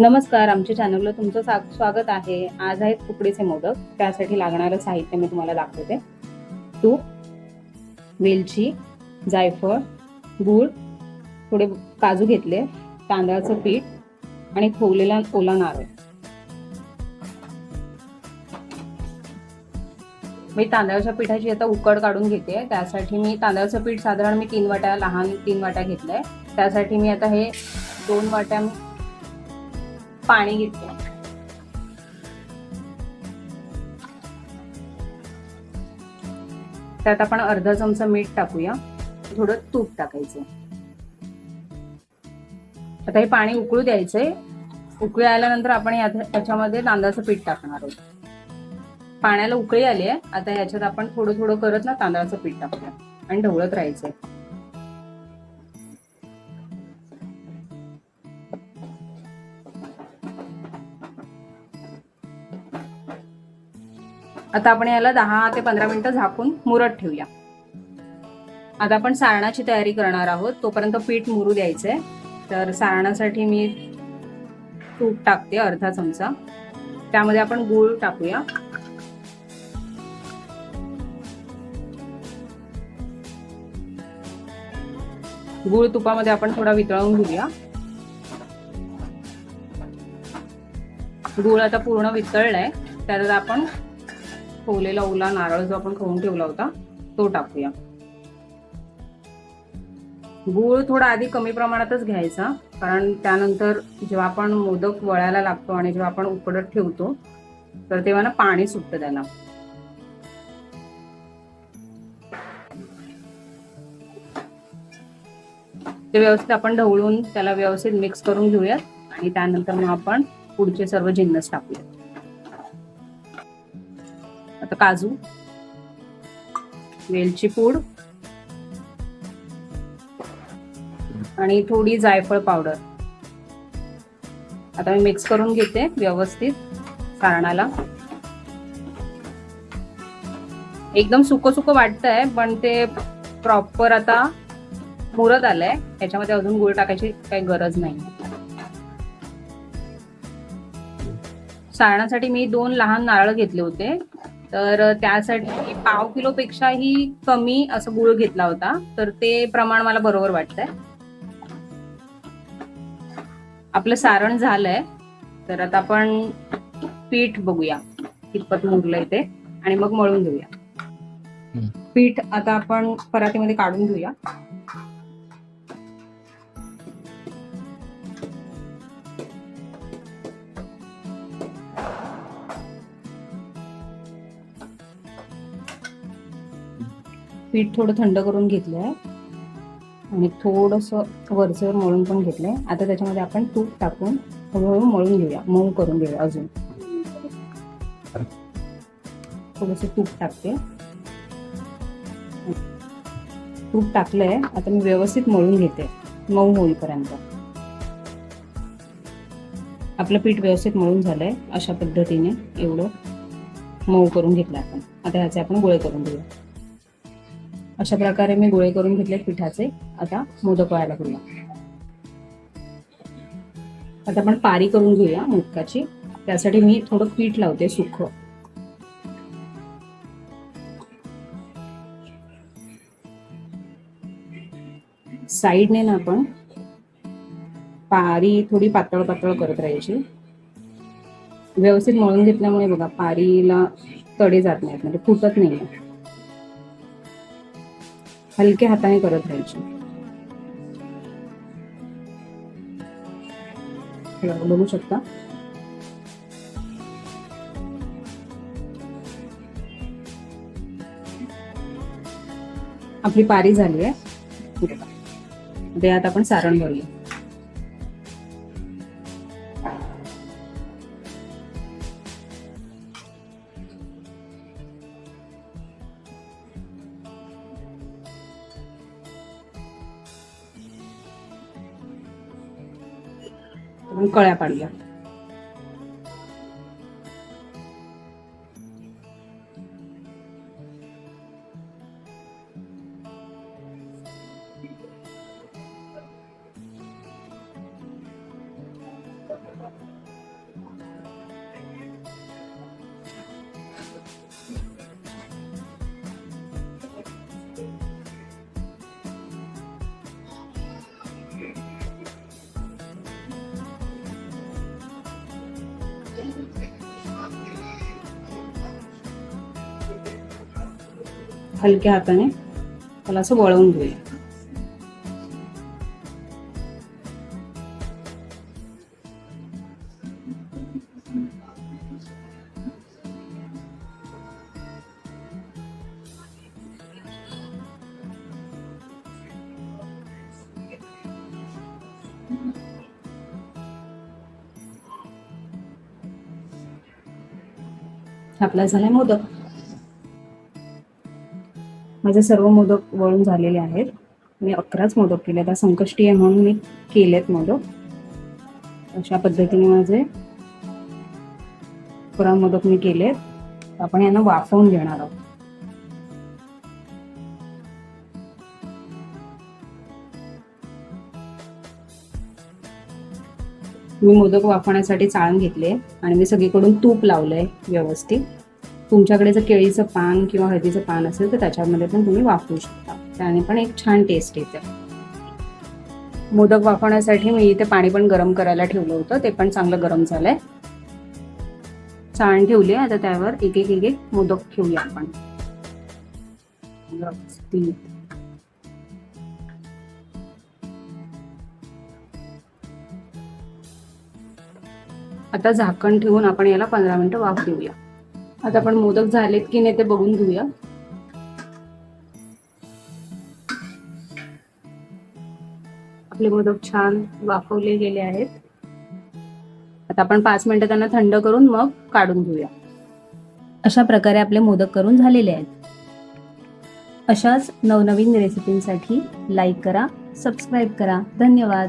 नमस्कार आमच्या चॅनलला तुमचं स्वागत आहे. आज आहेत कुकडीचे मोदक. त्यासाठी लागणारं साहित्य मी तुम्हाला दाखवते. तूप वेलची जायफळ गूळ थोडे काजू घेतले तांदळाचं पीठ आणि खोवलेला ओला नारळ. मी तांदळाच्या पिठाची आता उकड काढून घेते. त्यासाठी मी तांदळाचं पीठ साधारण मी तीन वाट्या लहान तीन वाट्या घेतलंय. त्यासाठी मी आता हे दोन वाट्या पाणी घेतले त्यात आपण अर्धा चमचा मीठ टाकूया. थोडं तूप टाकायचं. आता हे पाणी उकळू द्यायचंय. उकळी आल्यानंतर आपण याच्यामध्ये तांदळाचं पीठ टाकणार आहोत. पाण्याला उकळी आली आहे आता याच्यात आपण थोडं थोडं करत ना तांदळाचं पीठ टाकूया. आणि ढवळत राहायचंय. आता आपण याला दहा ते पंधरा मिनिटं झाकून मुरत ठेवूया. आता आपण सारणाची तयारी करणार आहोत. तोपर्यंत पीठ मुरू द्यायचंय. तर सारणासाठी मी तूप टाकते अर्धा चमचा. त्यामध्ये आपण गूळ टाकूया. गूळ तुपामध्ये आपण थोडा वितळवून घेऊया. गूळ आता पूर्ण वितळलाय. त्यात आपण खोवलेला ओला नारळ जो आपण खवून ठेवला होता तो टाकूया. गूळ थोडा आधी कमी प्रमाणातच घ्यायचा कारण त्यानंतर जेव्हा आपण मोदक वळायला लागतो आणि जेव्हा आपण उकडत ठेवतो तर तेव्हा ना पाणी सुटतं त्याला. ते व्यवस्थित आपण ढवळून त्याला व्यवस्थित मिक्स करून घेऊयात आणि त्यानंतर मग आपण पुढचे सर्व जिन्नस टाकूयात. आता काजू वेलची पूड आणि थोडी जायफळ पावडर. आता मी मिक्स करून घेते व्यवस्थित सारणाला एकदम सुक सुक वाटतंय पण ते प्रॉपर आता मुरत आलंय. त्याच्यामध्ये अजून गुळ टाकायची काही गरज नाही. सारणासाठी मी दोन लहान नारळ घेतले होते. तर त्यासाठी पाव किलो पेक्षाही कमी असं गुळ घेतला होता. तर ते प्रमाण मला बरोबर वाटतंय. आपलं सारण झालंय. तर आता आपण पीठ बघूया. कितपत मुरलंय ते. आणि मग मळून घेऊया. पीठ आता आपण परातीमध्ये काढून घेऊया. पीठ थोडं थंड करून घेतलंय. आणि थोडस वरचं मळून पण घेतलंय. आता त्याच्यामध्ये आपण तूप टाकून हळूहळू मळून घेऊया. मऊ करून घेऊया अजून. थोडस तूप टाकते. तूप टाकलंय. आता मी व्यवस्थित मळून घेते. मऊ होईपर्यंत. आपलं पीठ व्यवस्थित मळून झालंय. अशा पद्धतीने एवढं मऊ करून घेतलं आपण. आता ह्याचे आपण गोळे करून घेऊया. अशा प्रकारे मी गोळे करून घेतले पिठाचे. आता मोदक व्हायला घेऊया आता आपण पारी करून घेऊया मोदकाची. त्यासाठी मी थोडं पीठ लावते सुख. साईडने ना आपण पारी थोडी पातळ पातळ करत राहायची. व्यवस्थित मळून घेतल्यामुळे बघा पारीला तडे जात नाहीत म्हणजे फुटत नाही हलक्या हाताने करत राहायची. बघू शकता. आपली पारी झाली आहे. आता आपण सारण भरूया. ancora parliamo. Thank हलक्या हाताने त्याला असं वळवून घेऊया. आपला झालाय मोदक. माझे सर्व मोदक वळून झालेले आहेत. मी अकराच मोदक केले आता संकष्टी आहे म्हणून मी केलेत मोदक. अशा पद्धतीने माझे अकरा मोदक मी केलेत. आपण यांना वाफवून घेणार आहोत. मी मोदक वाफवण्यासाठी चाळण घेतले आणि मी सगळीकडून तूप लावलंय व्यवस्थित. तुमच्याकडे जर केळीचं पान किंवा हळदीचं पान असेल तर त्याच्यामध्ये पण तुम्ही वापरू शकता. त्याने पण एक छान टेस्ट येते. मोदक वाफवण्यासाठी मी इथे पाणी पण गरम करायला ठेवलं होतं ते पण चांगलं गरम झालंय. चाण ठेवली आता त्यावर एक एक एक एक मोदक ठेवूया आपण. आता झाकण ठेवून आपण याला पंधरा मिनिटं वाफ देऊया. आता आपण मोदक झालेत की नाही ते बघून घेऊया. आपले मोदक छान वाफवले गेले आहेत. आता आपण पाच मिनिटं त्यांना थंड करून मग काढून घेऊया. अशा प्रकारे आपले मोदक करून झालेले आहेत. अशाच नवनवीन रेसिपींसाठी लाईक करा सबस्क्राईब करा. धन्यवाद.